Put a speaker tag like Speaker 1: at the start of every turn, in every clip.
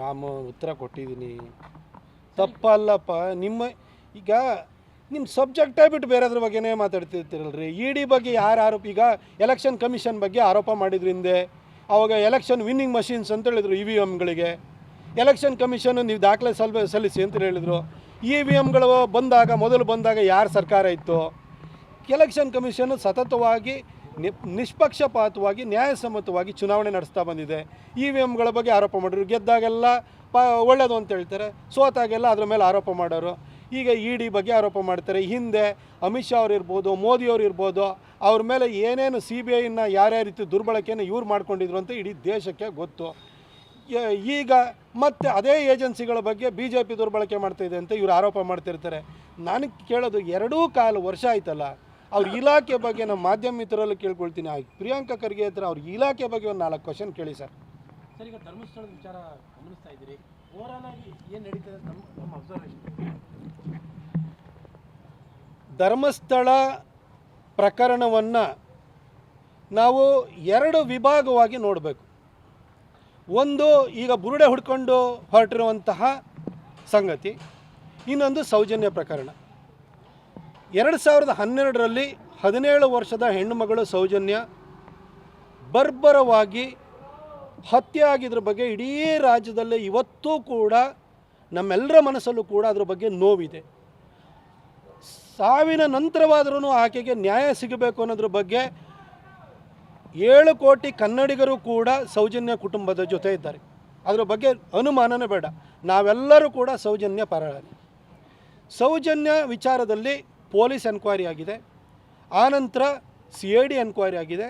Speaker 1: ರಾಮ ಉತ್ತರ ಕೊಟ್ಟಿದ್ದೀನಿ. ತಪ್ಪಲ್ಲಪ್ಪ, ನಿಮ್ಮ ಈಗ ನಿಮ್ಮ ಸಬ್ಜೆಕ್ಟೇ ಬಿಟ್ಟು ಬೇರೆದ್ರ ಬಗ್ಗೆನೇ ಮಾತಾಡ್ತಿರ್ತೀರಲ್ರಿ. ಇ ಡಿ ಬಗ್ಗೆ ಯಾರು ಆರೋಪ ಈಗ ಎಲೆಕ್ಷನ್ ಕಮಿಷನ್ ಬಗ್ಗೆ ಆರೋಪ ಮಾಡಿದ್ರಿಂದೆ ಅವಾಗ ಎಲೆಕ್ಷನ್ ವಿನ್ನಿಂಗ್ ಮಷಿನ್ಸ್ ಅಂತ ಹೇಳಿದ್ರು ಇ ವಿ ಎಮ್ಗಳಿಗೆ ಎಲೆಕ್ಷನ್ ಕಮಿಷನ್ ನೀವು ದಾಖಲೆ ಸಲ್ ಸಲ್ಲಿಸಿ ಅಂತ ಹೇಳಿದರು. ಇ ವಿ ಎಮ್ಗಳು ಬಂದಾಗ, ಮೊದಲು ಬಂದಾಗ ಯಾರು ಸರ್ಕಾರ ಇತ್ತು? ಎಲೆಕ್ಷನ್ ಕಮಿಷನ್ ಸತತವಾಗಿ ನಿಷ್ಪಕ್ಷಪಾತವಾಗಿ, ನ್ಯಾಯಸಮ್ಮತವಾಗಿ ಚುನಾವಣೆ ನಡೆಸ್ತಾ ಬಂದಿದೆ. ಇ ವಿ ಎಮ್ಗಳ ಬಗ್ಗೆ ಆರೋಪ ಮಾಡಿದ್ರು. ಗೆದ್ದಾಗೆಲ್ಲ ಪ ಒಳ್ಳೆಯದು ಅಂತ ಹೇಳ್ತಾರೆ. ಸೋತಾಗೆಲ್ಲ ಅದ್ರ ಮೇಲೆ ಆರೋಪ ಮಾಡೋರು. ಈಗ ಇ ಡಿ ಬಗ್ಗೆ ಆರೋಪ ಮಾಡ್ತಾರೆ. ಹಿಂದೆ ಅಮಿತ್ ಶಾ ಅವ್ರು ಇರ್ಬೋದು ಮೋದಿಯವ್ರು ಇರ್ಬೋದು ಅವ್ರ ಮೇಲೆ ಏನೇನು ಸಿ ಬಿ ಐನ ಯಾರ್ಯಾವ ರೀತಿ ದುರ್ಬಳಕೆಯನ್ನು ಇವ್ರು ಮಾಡ್ಕೊಂಡಿದ್ರು ಅಂತ ಇಡೀ ದೇಶಕ್ಕೆ ಗೊತ್ತು. ಈಗ ಮತ್ತೆ ಅದೇ ಏಜೆನ್ಸಿಗಳ ಬಗ್ಗೆ ಬಿ ಜೆ ಪಿ ದುರ್ಬಳಕೆ ಮಾಡ್ತಾಯಿದೆ ಅಂತ ಇವರು ಆರೋಪ ಮಾಡ್ತಿರ್ತಾರೆ. ನನಗೆ ಕೇಳೋದು ಎರಡೂ ಕಾಲು ವರ್ಷ ಆಯ್ತಲ್ಲ. ಅವ್ರ ಇಲಾಖೆ ಬಗ್ಗೆ ನಮ್ಮ ಮಾಧ್ಯಮ ಮಿತ್ರರಲ್ಲಿ ಕೇಳ್ಕೊಳ್ತೀನಿ. ಆ ಪ್ರಿಯಾಂಕಾ ಖರ್ಗೆ ಹತ್ರ ಅವ್ರ ಇಲಾಖೆ ಬಗ್ಗೆ ಒಂದು ನಾಲ್ಕು ಕ್ವಶನ್ ಕೇಳಿ ಸರ್.
Speaker 2: ಸರ್ ಈಗ ಧರ್ಮಸ್ಥಳದ ವಿಚಾರ ಗಮನಿಸ್ತಾ ಇದ್ದೀರಿ. ಓವರಾಲ್ ಆಗಿ ಏನು ನಡೀತದೆ ನಮ್ಮ ನಮ್ಮ ಅಬ್ಸರ್ವೇಷನ್
Speaker 1: ಧರ್ಮಸ್ಥಳ ಪ್ರಕರಣವನ್ನು ನಾವು ಎರಡು ವಿಭಾಗವಾಗಿ ನೋಡಬೇಕು. ಒಂದು ಈಗ ಬುರುಡೆ ಹುಡ್ಕೊಂಡು ಹೊರಟಿರುವಂತಹ ಸಂಗತಿ ಇನ್ನೊಂದು ಸೌಜನ್ಯ ಪ್ರಕರಣ. ಎರಡು ಸಾವಿರದ ಹನ್ನೆರಡರಲ್ಲಿ ಹದಿನೇಳು ವರ್ಷದ ಹೆಣ್ಣುಮಗಳು ಸೌಜನ್ಯ ಬರ್ಬರವಾಗಿ ಹತ್ಯೆ ಆಗಿದ್ರ ಬಗ್ಗೆ ಇಡೀ ರಾಜ್ಯದಲ್ಲೇ ಇವತ್ತೂ ಕೂಡ ನಮ್ಮೆಲ್ಲರ ಮನಸ್ಸಲ್ಲೂ ಕೂಡ ಅದ್ರ ಬಗ್ಗೆ ನೋವಿದೆ. ಸಾವಿನ ನಂತರವಾದರೂ ಆಕೆಗೆ ನ್ಯಾಯ ಸಿಗಬೇಕು ಅನ್ನೋದ್ರ ಬಗ್ಗೆ ಏಳು ಕೋಟಿ ಕನ್ನಡಿಗರು ಕೂಡ ಸೌಜನ್ಯ ಕುಟುಂಬದ ಜೊತೆ ಇದ್ದಾರೆ. ಅದರ ಬಗ್ಗೆ ಅನುಮಾನನೇ ಬೇಡ. ನಾವೆಲ್ಲರೂ ಕೂಡ ಸೌಜನ್ಯ ಪರರಾಗಿ ಸೌಜನ್ಯ ವಿಚಾರದಲ್ಲಿ ಪೊಲೀಸ್ ಎನ್ಕ್ವೈರಿ ಆಗಿದೆ. ಆನಂತರ ಸಿ ಐ ಡಿ ಎನ್ಕ್ವೈರಿ ಆಗಿದೆ.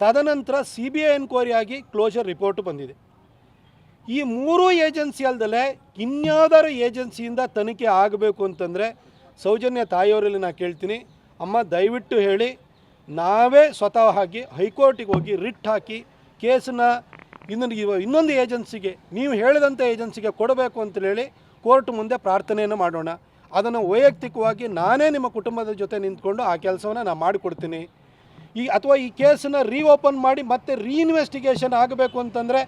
Speaker 1: ತದನಂತರ ಸಿ ಬಿ ಐ ಎನ್ಕ್ವೈರಿ ಆಗಿ ಕ್ಲೋಜರ್ ರಿಪೋರ್ಟ್ ಬಂದಿದೆ. ಈ ಮೂರೂ ಏಜೆನ್ಸಿ ಅಲ್ಲದೆ ಇನ್ಯಾವುದಾದ್ರು ಏಜೆನ್ಸಿಯಿಂದ ತನಿಖೆ ಆಗಬೇಕು ಅಂತಂದರೆ ಸೌಜನ್ಯ ತಾಯಿಯವರಲ್ಲಿ ನಾನು ಕೇಳ್ತೀನಿ. ಅಮ್ಮ ದಯವಿಟ್ಟು ಹೇಳಿ, ನಾವೇ ಸ್ವತಃ ಆಗಿ ಹೈಕೋರ್ಟಿಗೆ ಹೋಗಿ ರಿಟ್ ಹಾಕಿ ಕೇಸನ್ನ ಇನ್ನೊಂದು ಇನ್ನೊಂದು ಏಜೆನ್ಸಿಗೆ, ನೀವು ಹೇಳಿದಂಥ ಏಜೆನ್ಸಿಗೆ ಕೊಡಬೇಕು ಅಂತ ಹೇಳಿ ಕೋರ್ಟ್ ಮುಂದೆ ಪ್ರಾರ್ಥನೆಯನ್ನು ಮಾಡೋಣ. ಅದನ್ನು ವೈಯಕ್ತಿಕವಾಗಿ ನಾನೇ ನಿಮ್ಮ ಕುಟುಂಬದ ಜೊತೆ ನಿಂತ್ಕೊಂಡು ಆ ಕೆಲಸವನ್ನು ನಾನು ಮಾಡಿಕೊಡ್ತೀನಿ. ಈ ಅಥವಾ ಈ ಕೇಸನ್ನ ರೀಓಪನ್ ಮಾಡಿ ಮತ್ತೆ ರೀಇನ್ವೆಸ್ಟಿಗೇಷನ್ ಆಗಬೇಕು ಅಂತಂದರೆ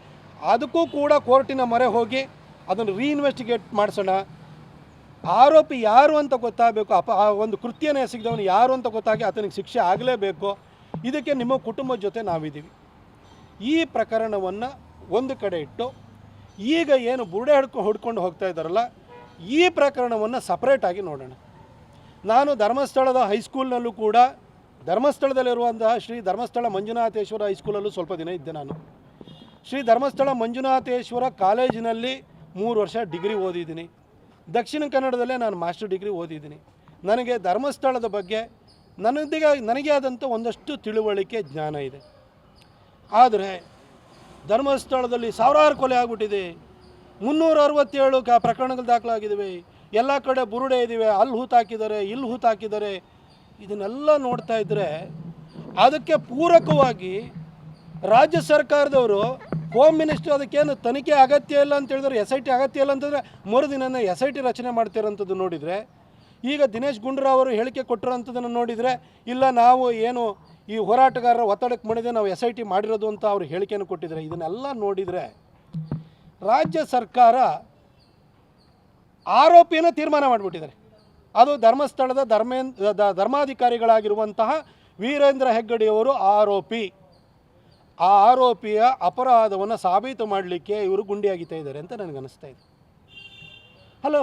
Speaker 1: ಅದಕ್ಕೂ ಕೂಡ ಕೋರ್ಟಿನ ಮೊರೆ ಹೋಗಿ ಅದನ್ನು ರೀಇನ್ವೆಸ್ಟಿಗೇಟ್ ಮಾಡಿಸೋಣ. ಆರೋಪಿ ಯಾರು ಅಂತ ಗೊತ್ತಾಗಬೇಕು, ಅಪ ಆ ಒಂದು ಕೃತ್ಯನ ಎಸಗಿದವನು ಯಾರು ಅಂತ ಗೊತ್ತಾಗಿ ಆತನಿಗೆ ಶಿಕ್ಷೆ ಆಗಲೇಬೇಕು. ಇದಕ್ಕೆ ನಿಮ್ಮ ಕುಟುಂಬದ ಜೊತೆ ನಾವಿದ್ದೀವಿ. ಈ ಪ್ರಕರಣವನ್ನು ಒಂದು ಕಡೆ ಇಟ್ಟು ಈಗ ಏನು ಬುರುಡೆ ಹಿಡ್ಕೊ ಹುಡ್ಕೊಂಡು ಹೋಗ್ತಾ ಇದ್ದಾರಲ್ಲ ಈ ಪ್ರಕರಣವನ್ನು ಸಪ್ರೇಟಾಗಿ ನೋಡೋಣ. ನಾನು ಧರ್ಮಸ್ಥಳದ ಹೈಸ್ಕೂಲ್ನಲ್ಲೂ ಕೂಡ, ಧರ್ಮಸ್ಥಳದಲ್ಲಿರುವಂತಹ ಶ್ರೀ ಧರ್ಮಸ್ಥಳ ಮಂಜುನಾಥೇಶ್ವರ ಹೈಸ್ಕೂಲಲ್ಲೂ ಸ್ವಲ್ಪ ದಿನ ಇದ್ದೆ ನಾನು. ಶ್ರೀ ಧರ್ಮಸ್ಥಳ ಮಂಜುನಾಥೇಶ್ವರ ಕಾಲೇಜಿನಲ್ಲಿ ಮೂರು ವರ್ಷ ಡಿಗ್ರಿ ಓದಿದ್ದೀನಿ. ದಕ್ಷಿಣ ಕನ್ನಡದಲ್ಲೇ ನಾನು ಮಾಸ್ಟರ್ ಡಿಗ್ರಿ ಓದಿದ್ದೀನಿ. ನನಗೆ ಧರ್ಮಸ್ಥಳದ ಬಗ್ಗೆ ನನಗೆ ನನಗೆ ಆದಂಥ ಒಂದಷ್ಟು ತಿಳುವಳಿಕೆ ಜ್ಞಾನ ಇದೆ. ಆದರೆ ಧರ್ಮಸ್ಥಳದಲ್ಲಿ ಸಾವಿರಾರು ಕೊಲೆ ಆಗ್ಬಿಟ್ಟಿದೆ. ಮುನ್ನೂರ ಅರವತ್ತೇಳು ಕ ಪ್ರಕರಣಗಳು ದಾಖಲಾಗಿದ್ದಾವೆ ಎಲ್ಲ ಕಡೆ ಬುರುಡೆ ಇದ್ದೀವಿ ಅಲ್ಲಿ ಹೂತಾಕಿದ್ದಾರೆ ಇಲ್ಲಿ ಹೂತಾಕಿದ್ದಾರೆ ಇದನ್ನೆಲ್ಲ ನೋಡ್ತಾ ಇದ್ದರೆ ಅದಕ್ಕೆ ಪೂರಕವಾಗಿ ರಾಜ್ಯ ಸರ್ಕಾರದವರು ಹೋಮ್ ಮಿನಿಸ್ಟರ್ ಅದಕ್ಕೇನು ತನಿಖೆ ಅಗತ್ಯ ಇಲ್ಲ ಅಂತ ಹೇಳಿದ್ರೆ ಎಸ್ ಐ ಟಿ ಅಗತ್ಯ ಇಲ್ಲ ಅಂತಂದರೆ ಮರುದಿನ ಎಸ್ ಐ ಟಿ ರಚನೆ ಮಾಡ್ತಿರೋಂಥದ್ದು ನೋಡಿದರೆ, ಈಗ ದಿನೇಶ್ ಗುಂಡೂರಾವ್ ಅವರು ಹೇಳಿಕೆ ಕೊಟ್ಟಿರೋಂಥದ್ದನ್ನು ನೋಡಿದರೆ, ಇಲ್ಲ ನಾವು ಏನು ಈ ಹೋರಾಟಗಾರರ ಒತ್ತಡಕ್ಕೆ ಮಣಿದೆ ನಾವು ಎಸ್ ಐ ಟಿ ಮಾಡಿರೋದು ಅಂತ ಅವರು ಹೇಳಿಕೆಯನ್ನು ಕೊಟ್ಟಿದ್ದಾರೆ ಇದನ್ನೆಲ್ಲ ನೋಡಿದರೆ ರಾಜ್ಯ ಸರ್ಕಾರ ಆರೋಪಿಯನ್ನು ತೀರ್ಮಾನ ಮಾಡಿಬಿಟ್ಟಿದ್ದಾರೆ. ಅದು ಧರ್ಮಸ್ಥಳದ ಧರ್ಮೇಂದ್ರ ಧರ್ಮಾಧಿಕಾರಿಗಳಾಗಿರುವಂತಹ ವೀರೇಂದ್ರ ಹೆಗ್ಗಡೆಯವರು ಆರೋಪಿ. ಆ ಆರೋಪಿಯ ಅಪರಾಧವನ್ನು ಸಾಬೀತು ಮಾಡಲಿಕ್ಕೆ ಇವರು ಗುಂಡಿ ಇದ್ದಾರೆ ಅಂತ ನನಗನ್ನಿಸ್ತಾ ಇದೆ. ಹಲೋ,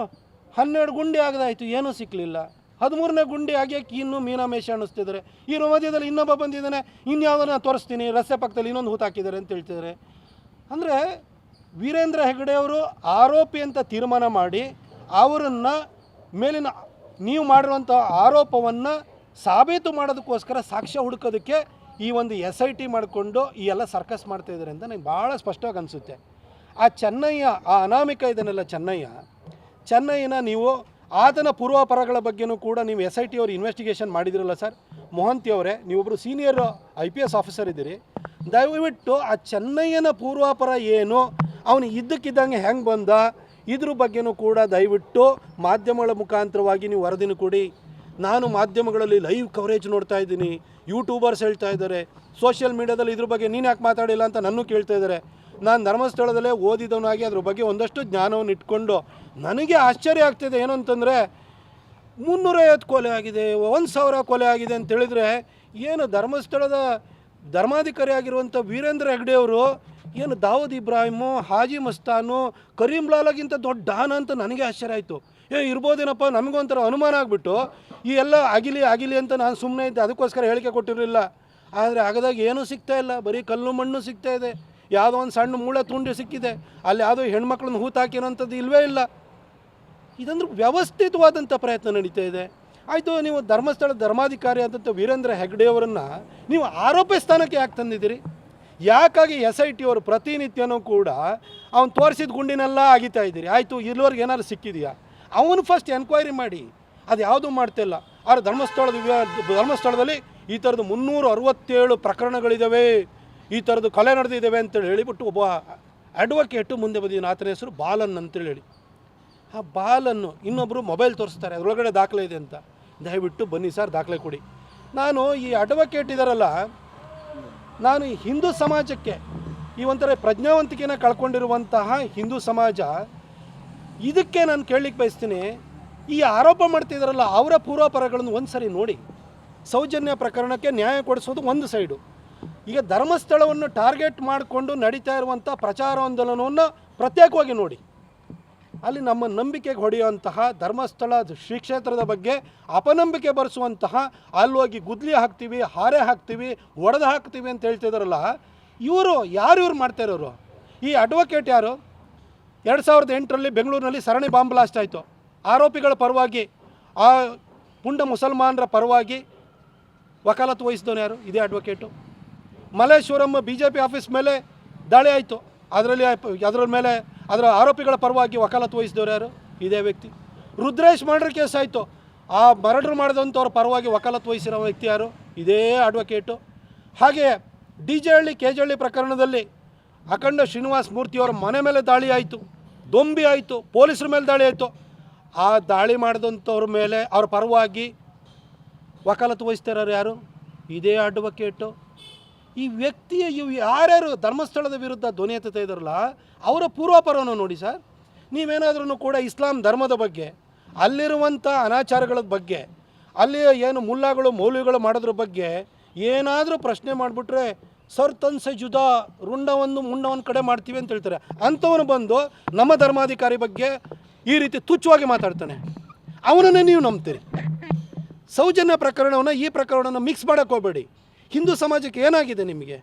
Speaker 1: ಹನ್ನೆರಡು ಗುಂಡಿ ಆಗದಾಯಿತು, ಏನೂ ಸಿಕ್ಕಲಿಲ್ಲ ಹದಿಮೂರನೇ ಗುಂಡಿ ಆಗ್ಯಾಕೆ ಇನ್ನೂ ಮೀನಾಮೇಷ ಅನ್ನಿಸ್ತಿದ್ದಾರೆ. ಈ ಮಧ್ಯದಲ್ಲಿ ಇನ್ನೊಬ್ಬ ಬಂದಿದ್ದಾನೆ, ಇನ್ಯಾವುದನ್ನ ತೋರಿಸ್ತೀನಿ, ರಸ್ತೆ ಪಕ್ಕದಲ್ಲಿ ಇನ್ನೊಂದು ಹೂತಾಕಿದ್ದಾರೆ ಅಂತ ಹೇಳ್ತಿದ್ದಾರೆ. ಅಂದರೆ ವೀರೇಂದ್ರ ಹೆಗಡೆ ಅವರು ಆರೋಪಿ ಅಂತ ತೀರ್ಮಾನ ಮಾಡಿ ಅವರನ್ನು ಮೇಲಿನ ನೀವು ಮಾಡಿರುವಂಥ ಆರೋಪವನ್ನು ಸಾಬೀತು ಮಾಡೋದಕ್ಕೋಸ್ಕರ ಸಾಕ್ಷ್ಯ ಹುಡುಕೋದಕ್ಕೆ ಈ ಒಂದು ಎಸ್ ಐ ಟಿ ಮಾಡಿಕೊಂಡು ಈ ಎಲ್ಲ ಸರ್ಕಸ್ ಮಾಡ್ತಾ ಇದ್ದಾರೆ ಅಂತ ನನಗೆ ಭಾಳ ಸ್ಪಷ್ಟವಾಗಿ ಅನಿಸುತ್ತೆ. ಆ ಚೆನ್ನಯ್ಯ, ಆ ಅನಾಮಿಕ ಇದನ್ನೆಲ್ಲ ಚೆನ್ನಯ್ಯ, ಚೆನ್ನಯ್ಯನ ನೀವು ಆತನ ಪೂರ್ವಾಪರಗಳ ಬಗ್ಗೆನೂ ಕೂಡ ನೀವು ಎಸ್ ಐ ಟಿ ಅವರು ಇನ್ವೆಸ್ಟಿಗೇಷನ್ ಮಾಡಿದಿರಲ್ಲ ಸರ್? ಮೊಹಂತಿ ಅವರೇ ನೀವೊಬ್ಬರು senior I P S officer ಇದ್ದೀರಿ. ದಯವಿಟ್ಟು ಆ ಚೆನ್ನಯ್ಯನ ಪೂರ್ವಾಪರ ಏನು ಅವನು ಇದ್ದಕ್ಕಿದ್ದಂಗೆ ಹೆಂಗೆ ಬಂದ? ಇದ್ರ ಬಗ್ಗೆನೂ ಕೂಡ ದಯವಿಟ್ಟು ಮಾಧ್ಯಮಗಳ ಮುಖಾಂತರವಾಗಿ ನೀವು ವರದಿನ ಕೊಡಿ. ನಾನು ಮಾಧ್ಯಮಗಳಲ್ಲಿ ಲೈವ್ ಕವರೇಜ್ ನೋಡ್ತಾ ಇದ್ದೀನಿ. ಯೂಟ್ಯೂಬರ್ಸ್ ಹೇಳ್ತಾ ಇದ್ದಾರೆ. ಸೋಷಿಯಲ್ ಮೀಡ್ಯಾದಲ್ಲಿ ಇದ್ರ ಬಗ್ಗೆ ನೀನು ಯಾಕೆ ಮಾತಾಡಿಲ್ಲ ಅಂತ ನನ್ನೂ ಕೇಳ್ತಾ ಇದ್ದಾರೆ. ನಾನು ಧರ್ಮಸ್ಥಳದಲ್ಲೇ ಓದಿದವನಾಗಿ ಅದ್ರ ಬಗ್ಗೆ ಒಂದಷ್ಟು ಜ್ಞಾನವನ್ನು ಇಟ್ಕೊಂಡು ನನಗೆ ಆಶ್ಚರ್ಯ ಆಗ್ತಿದೆ. ಏನು ಅಂತಂದರೆ ಮುನ್ನೂರೈವತ್ತು ಕೊಲೆ ಆಗಿದೆ, ಒಂದು ಸಾವಿರ ಕೊಲೆ ಆಗಿದೆ ಅಂತ ಹೇಳಿದರೆ ಏನು ಧರ್ಮಸ್ಥಳದ ಧರ್ಮಾಧಿಕಾರಿ ಆಗಿರುವಂಥ ವೀರೇಂದ್ರ ಹೆಗ್ಡೆ ಅವರು ಏನು ದಾವೂದ್ ಇಬ್ರಾಹಿಮು, ಹಾಜಿ ಮಸ್ತಾನು, ಕರೀಂ ಲಾಲಾಗಿಂತ ದೊಡ್ಡ ಡಾನ್ ಅಂತ ನನಗೆ ಆಶ್ಚರ್ಯ ಆಯಿತು. ಏ, ಇರ್ಬೋದೇನಪ್ಪ ನಮಗೊಂಥರ ಅನುಮಾನ ಆಗಿಬಿಟ್ಟು, ಈ ಎಲ್ಲ ಆಗಿಲಿ ಆಗಿಲಿ ಅಂತ ನಾನು ಸುಮ್ಮನೆ ಇದ್ದೆ, ಅದಕ್ಕೋಸ್ಕರ ಹೇಳಿಕೆ ಕೊಟ್ಟಿರಲಿಲ್ಲ. ಆದರೆ ಆಗದಾಗ ಏನೂ ಸಿಗ್ತಾ ಇಲ್ಲ, ಬರೀ ಕಲ್ಲು ಮಣ್ಣು ಸಿಗ್ತಾ ಇದೆ. ಯಾವುದೋ ಒಂದು ಸಣ್ಣ ಮೂಳೆ ತುಂಡು ಸಿಕ್ಕಿದೆ. ಅಲ್ಲಿ ಯಾವುದೋ ಹೆಣ್ಮಕ್ಳನ್ನ ಹೂತಾಕಿರೋಂಥದ್ದು ಇಲ್ಲವೇ ಇಲ್ಲ. ಇದಂದ್ರೆ ವ್ಯವಸ್ಥಿತವಾದಂಥ ಪ್ರಯತ್ನ ನಡೀತಾ ಇದೆ. ಆಯಿತು, ನೀವು ಧರ್ಮಸ್ಥಳ ಧರ್ಮಾಧಿಕಾರಿ ಆದಂಥ ವೀರೇಂದ್ರ ಹೆಗ್ಡೆಯವರನ್ನು ನೀವು ಆರೋಪ ಸ್ಥಾನಕ್ಕೆ ಯಾಕೆ ತಂದಿದ್ದೀರಿ? ಯಾಕಾಗಿ ಎಸ್ ಐ ಟಿ ಅವರು ಪ್ರತಿನಿತ್ಯನೂ ಕೂಡ ಅವ್ನು ತೋರಿಸಿದ ಗುಂಡಿನೆಲ್ಲ ಆಗಿತಾ ಇದ್ದೀರಿ. ಆಯಿತು, ಇಲ್ಲಿವರೆಗೆ ಏನಾದ್ರು ಸಿಕ್ಕಿದೆಯಾ? ಅವನು ಫಸ್ಟ್ ಎನ್ಕ್ವೈರಿ ಮಾಡಿ. ಅದು ಯಾವುದೂ ಮಾಡ್ತಿಲ್ಲ ಆದ್ರೆ ಧರ್ಮಸ್ಥಳದ ಧರ್ಮಸ್ಥಳದಲ್ಲಿ ಈ ಥರದ್ದು ಮುನ್ನೂರ ಅರವತ್ತೇಳು ಪ್ರಕರಣಗಳಿದ್ದಾವೆ ಈ ಥರದ್ದು ಕಲೆ ನಡೆದಿದ್ದಾವೆ ಅಂತೇಳಿ ಹೇಳಿಬಿಟ್ಟು ಒಬ್ಬ ಅಡ್ವೊಕೇಟು ಮುಂದೆ ಬಂದಿದ್ದೀನಿ ಆತನ ಹೆಸರು ಬಾಲನ್ ಅಂತೇಳಿ ಹೇಳಿ. ಆ ಬಾಲನ್ನು ಇನ್ನೊಬ್ಬರು ಮೊಬೈಲ್ ತೋರಿಸ್ತಾರೆ. ಅದರೊಳಗಡೆ ದಾಖಲೆ ಇದೆ ಅಂತ. ದಯವಿಟ್ಟು ಬನ್ನಿ ಸರ್, ದಾಖಲೆ ಕೊಡಿ. ನಾನು ಈ ಅಡ್ವೊಕೇಟ್ ಇದಾರಲ್ಲ ನಾನು ಈ ಹಿಂದೂ ಸಮಾಜಕ್ಕೆ ಈ ಒಂಥರ ಪ್ರಜ್ಞಾವಂತಿಕೆನ ಕಳ್ಕೊಂಡಿರುವಂತಹ ಹಿಂದೂ ಸಮಾಜ, ಇದಕ್ಕೆ ನಾನು ಕೇಳಲಿಕ್ಕೆ ಬಯಸ್ತೀನಿ, ಈ ಆರೋಪ ಮಾಡ್ತಿದ್ದಾರಲ್ಲ ಅವರ ಪೂರ್ವಾಪರಗಳನ್ನು ಒಂದು ಸರಿ ನೋಡಿ. ಸೌಜನ್ಯ ಪ್ರಕರಣಕ್ಕೆ ನ್ಯಾಯ ಕೊಡಿಸೋದು ಒಂದು ಸೈಡು. ಈಗ ಧರ್ಮಸ್ಥಳವನ್ನು ಟಾರ್ಗೆಟ್ ಮಾಡಿಕೊಂಡು ನಡೀತಾ ಇರುವಂಥ ಪ್ರಚಾರಾಂದೋಲನವನ್ನು ಪ್ರತ್ಯೇಕವಾಗಿ ನೋಡಿ. ಅಲ್ಲಿ ನಮ್ಮ ನಂಬಿಕೆಗೆ ಹೊಡೆಯುವಂತಹ ಧರ್ಮಸ್ಥಳ ಶ್ರೀ ಕ್ಷೇತ್ರದ ಬಗ್ಗೆ ಅಪನಂಬಿಕೆ ಬರೆಸುವಂತಹ ಅಲ್ಲಿ ಹೋಗಿ ಗುದ್ಲಿ ಹಾಕ್ತೀವಿ, ಹಾರೆ ಹಾಕ್ತೀವಿ, ಒಡೆದು ಹಾಕ್ತೀವಿ ಅಂತ ಹೇಳ್ತಿದಾರಲ್ಲ, ಇವರು ಯಾರು ಇವ್ರು ಮಾಡ್ತಾ ಇರೋರು? ಈ ಅಡ್ವೊಕೇಟ್ ಯಾರು? ಎರಡು ಸಾವಿರದ ಎಂಟರಲ್ಲಿ ಬೆಂಗಳೂರಿನಲ್ಲಿ ಸರಣಿ ಬಾಂಬ್ ಬ್ಲಾಸ್ಟ್ ಆಯಿತು. ಆರೋಪಿಗಳ ಪರವಾಗಿ, ಆ ಪುಂಡ ಮುಸಲ್ಮಾನರ ಪರವಾಗಿ ವಕಾಲತ್ತು ವಹಿಸಿದವನು ಯಾರು? ಇದೇ advocate Malleshwaram B J P office ಮೇಲೆ ದಾಳಿ ಆಯಿತು. ಅದರಲ್ಲಿ ಅದರ ಮೇಲೆ ಅದರ ಆರೋಪಿಗಳ ಪರವಾಗಿ ವಕಾಲತ್ತು ವಹಿಸಿದವರು ಯಾರು? ಇದೇ ವ್ಯಕ್ತಿ. ರುದ್ರೇಶ್ ಮರ್ಡರ್ ಕೇಸ್ ಆಯಿತು. ಆ ಮರ್ಡರ್ ಮಾಡಿದಂಥವ್ರ ಪರವಾಗಿ ವಕಾಲತ್ತು ವಹಿಸಿರೋ ವ್ಯಕ್ತಿ ಯಾರು? ಇದೇ ಅಡ್ವೊಕೇಟು ಹಾಗೆಯೇ D J Halli, K J Halli ಪ್ರಕರಣದಲ್ಲಿ ಅಖಂಡ ಶ್ರೀನಿವಾಸ ಮೂರ್ತಿಯವರ ಮನೆ ಮೇಲೆ ದಾಳಿ ಆಯಿತು. ದೊಂಬಿ ಆಯಿತು. ಪೊಲೀಸರ ಮೇಲೆ ದಾಳಿ ಆಯಿತು. ಆ ದಾಳಿ ಮಾಡಿದಂಥವ್ರ ಮೇಲೆ ಅವ್ರ ಪರವಾಗಿ ವಕಾಲತ್ತು ವಹಿಸ್ತಿರೋರು ಯಾರು? ಇದೇ ಅಡ್ವೊಕೇಟು ಈ ವ್ಯಕ್ತಿಯ ಇವು ಯಾರ್ಯಾರು ಧರ್ಮಸ್ಥಳದ ವಿರುದ್ಧ ಧ್ವನಿ ಎತ್ತುತ್ತಾ ಇದ್ದಾರಲ್ಲ, ಅವರ ಪೂರ್ವಾಪರವನ್ನು ನೋಡಿ ಸರ್. ನೀವೇನಾದ್ರೂ ಕೂಡ ಇಸ್ಲಾಂ ಧರ್ಮದ ಬಗ್ಗೆ, ಅಲ್ಲಿರುವಂಥ ಅನಾಚಾರಗಳ ಬಗ್ಗೆ ಅಲ್ಲಿ ಏನು ಮುಲ್ಲಾಗಳು, ಮೌಲ್ಯಗಳು ಮಾಡೋದ್ರ ಬಗ್ಗೆ ಏನಾದರೂ ಪ್ರಶ್ನೆ ಮಾಡಿಬಿಟ್ರೆ, ಸರ್, ತನ್ಸೆ ಜುದಾ, ರುಂಡವನ್ನು ಒಂದು ಮುಂಡ ಒಂದು ಕಡೆ ಮಾಡ್ತೀವಿ ಅಂತ ಹೇಳ್ತಾರೆ. ಅಂಥವನು ಬಂದು ನಮ್ಮ ಧರ್ಮಾಧಿಕಾರಿ ಬಗ್ಗೆ ಈ ರೀತಿ ತುಚ್ಛವಾಗಿ ಮಾತಾಡ್ತಾನೆ. ಅವನನ್ನೇ ನೀವು ನಂಬ್ತೀರಿ. ಸೌಜನ್ಯ ಪ್ರಕರಣವನ್ನು ಈ ಪ್ರಕರಣವನ್ನು ಮಿಕ್ಸ್ ಮಾಡೋಕ್ಕೆ ಹೋಗಬೇಡಿ. ಹಿಂದೂ ಸಮಾಜಕ್ಕೆ ಏನಾಗಿದೆ ನಿಮಗೆ?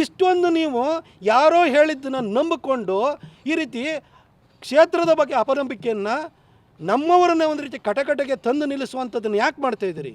Speaker 1: ಇಷ್ಟೊಂದು ನೀವು ಯಾರೋ ಹೇಳಿದ್ದನ್ನು ನಂಬಿಕೊಂಡು ಈ ರೀತಿ ಕ್ಷೇತ್ರದ ಬಗ್ಗೆ ಅಪನಂಬಿಕೆಯನ್ನು ನಮ್ಮವರನ್ನೇ ಒಂದು ರೀತಿ ಕಟಕಟೆಗೆ ತಂದು ನಿಲ್ಲಿಸುವಂಥದ್ದನ್ನು ಯಾಕೆ ಮಾಡ್ತಾ ಇದ್ದೀರಿ?